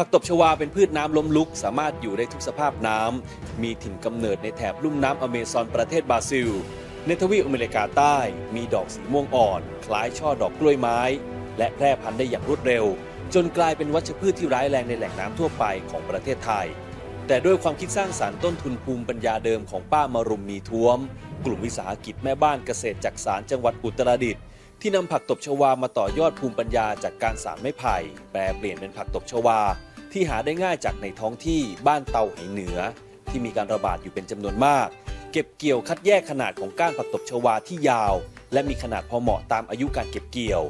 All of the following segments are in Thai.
ผักตบชวาเป็นพืชน้ำล้มลุก สามารถอยู่ได้ทุกสภาพน้ำ มีถิ่นกำเนิดในแถบลุ่มน้ำอเมซอนประเทศบราซิล ในทวีปอเมริกาใต้ มีดอกสีม่วงอ่อน คล้ายช่อดอกกล้วยไม้ และแพร่พันธุ์ได้อย่างรวดเร็ว จนกลายเป็นวัชพืชที่ร้ายแรงในแหล่งน้ำทั่วไปของประเทศไทย แต่ด้วยความคิดสร้างสารรค์ต้นทุนภูมิปัญญาเดิมของป้ามารุมมีท้วม กลุ่มวิสาหกิจแม่บ้านเกษตรจักสารจังหวัดอุตรดิตถ์ที่นำผักตบชวามาต่อยอดภูมิปัญญาจากการสารไม้ไผ่แปลเปลี่ยนเป็นผักตบชวา ที่หาได้ง่ายจากในท้องที่บ้านเตาไหเหนือ ที่มีการระบาดอยู่เป็นจำนวนมาก เก็บเกี่ยวคัดแยกขนาดของก้านผักตบชวาที่ยาว และมีขนาดพอเหมาะตามอายุการเก็บเกี่ยว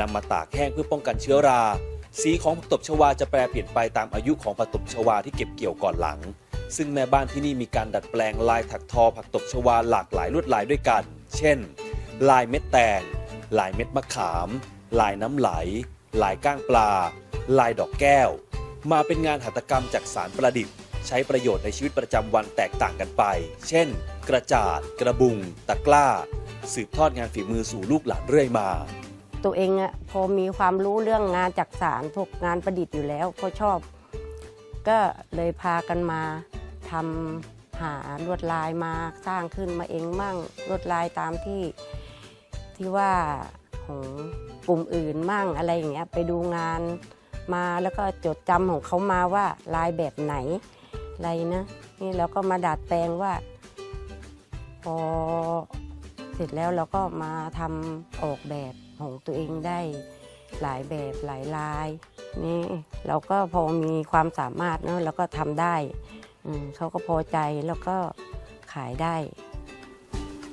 นำมาตากแห้งเพื่อป้องกันเชื้อรา สีของผักตบชวาจะแปรเปลี่ยนไปตามอายุของผักตบชวาที่เก็บเกี่ยวก่อนหลัง ซึ่งแม่บ้านที่นี่มีการดัดแปลงลายถักทอผักตบชวาหลากหลายลวดลายด้วยกัน เช่น ลายเม็ดแตง ลายเม็ดมะขาม ลายน้ำไหล ลายก้างปลา ลายดอกแก้ว มาเป็นงานหัตถกรรมจากสารประดิษฐ์ ใช้ประโยชน์ในชีวิตประจำวันแตกต่างกันไป เช่น กระจาด กระบุง ตะกร้า สืบทอดงานฝีมือสู่ลูกหลานเรื่อยมา ตัวเองอะพอมีความรู้เรื่องงานจักสารพวกงานประดิษฐ์อยู่แล้วก็ชอบ ก็เลยพากันมาทำหาลวดลายมาสร้างขึ้นมาเองมั่งลวดลายตามที่ที่ว่าของกลุ่มอื่นมั่งอะไรอย่างเงี้ยไปดูงาน มาแล้วก็จดจำของเขามาว่าลายแบบไหนอะไรนะนี่เราก็มาดัดแปลงว่าพอเสร็จแล้วเราก็มาทำออกแบบของตัวเองได้หลายแบบหลายลายนี่เราก็พอมีความสามารถเนอะแล้วก็ทำได้เขาก็พอใจแล้วก็ขายได้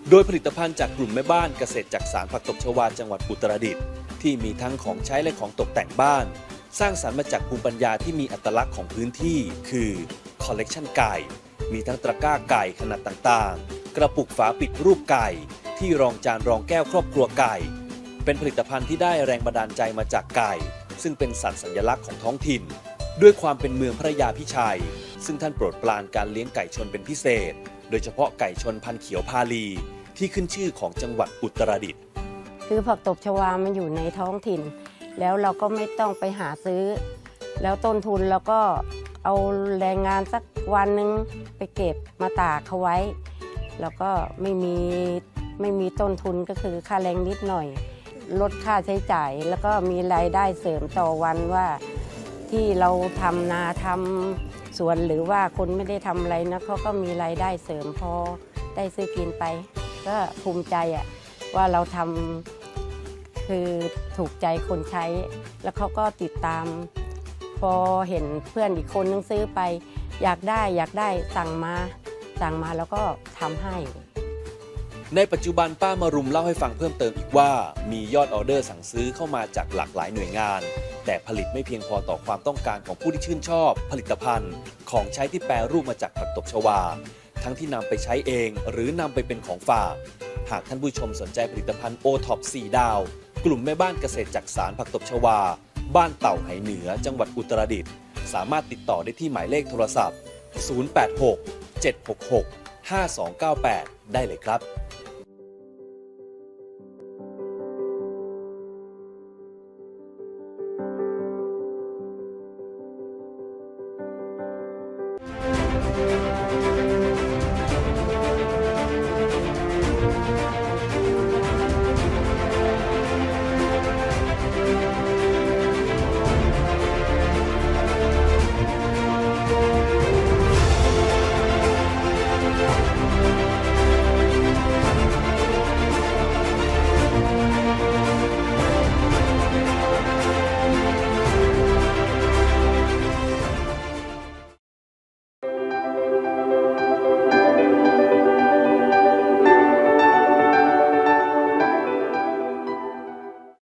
โดยผลิตภัณฑ์จากกลุ่มแม่บ้านเกษตรจักสารผักตบชวาจังหวัดอุตรดิตถ์ที่มีทั้งของใช้และของตกแต่งบ้าน สร้างสรรค์มาจากภูมิปัญญาที่มีอัตลักษณ์ของพื้นที่ คือคอลเลกชันไก่ มีทั้งตะกร้าไก่ขนาดต่างๆ กระปุกฝาปิดรูปไก่ ที่รองจานรองแก้วครอบครัวไก่ เป็นผลิตภัณฑ์ที่ได้แรงบันดาลใจมาจากไก่ ซึ่งเป็นสัตว์สัญลักษณ์ของท้องถิ่น ด้วยความเป็นเมืองพระยาพิชัย ซึ่งท่านโปรดปรานการเลี้ยงไก่ชนเป็นพิเศษ โดยเฉพาะไก่ชนพันธุ์เขียวพาลี ที่ขึ้นชื่อของจังหวัดอุตรดิตถ์คือผักตบชวามันอยู่ในท้องถิ่น แล้วเราก็ไม่ต้องไปหาซื้อ แล้วต้นทุนเราก็เอาแรงงานสักวันหนึ่งไปเก็บมาตากเขาไว้ แล้วก็ไม่มีไม่มีต้นทุนก็คือค่าแรงนิดหน่อย ลดค่าใช้จ่าย แล้วก็มีรายได้เสริมต่อวันว่าที่เราทำนาทำสวนหรือว่าคนไม่ได้ทำอะไรนะเขาก็มีรายได้เสริมพอได้ซื้อกินไป ก็ภูมิใจอะว่าเราทำ คือถูกใจคนใช้ แล้วเขาก็ติดตาม พอเห็นเพื่อนอีกคนนึงซื้อไป อยากได้อยากได้สั่งมาสั่งมาแล้วก็ทำให้ ในปัจจุบันป้ามารุมเล่าให้ฟังเพิ่มเติมอีกว่า มียอดออเดอร์สั่งซื้อเข้ามาจากหลากหลายหน่วยงาน แต่ผลิตไม่เพียงพอต่อความต้องการของผู้ที่ชื่นชอบ ผลิตภัณฑ์ ของใช้ที่แปรรูปมาจากผักตบชวา ทั้งที่นำไปใช้เองหรือนำไปเป็นของฝากหากท่านผู้ชมสนใจผลิตภัณฑ์โอท็อป4ดาว กลุ่มแม่บ้านเกษตรจักสารผักตบชวา บ้านเต่าไหเหนือ จังหวัดอุตรดิตถ์สามารถติดต่อได้ที่หมายเลขโทรศัพท์ 086 766 5298 ได้เลยครับ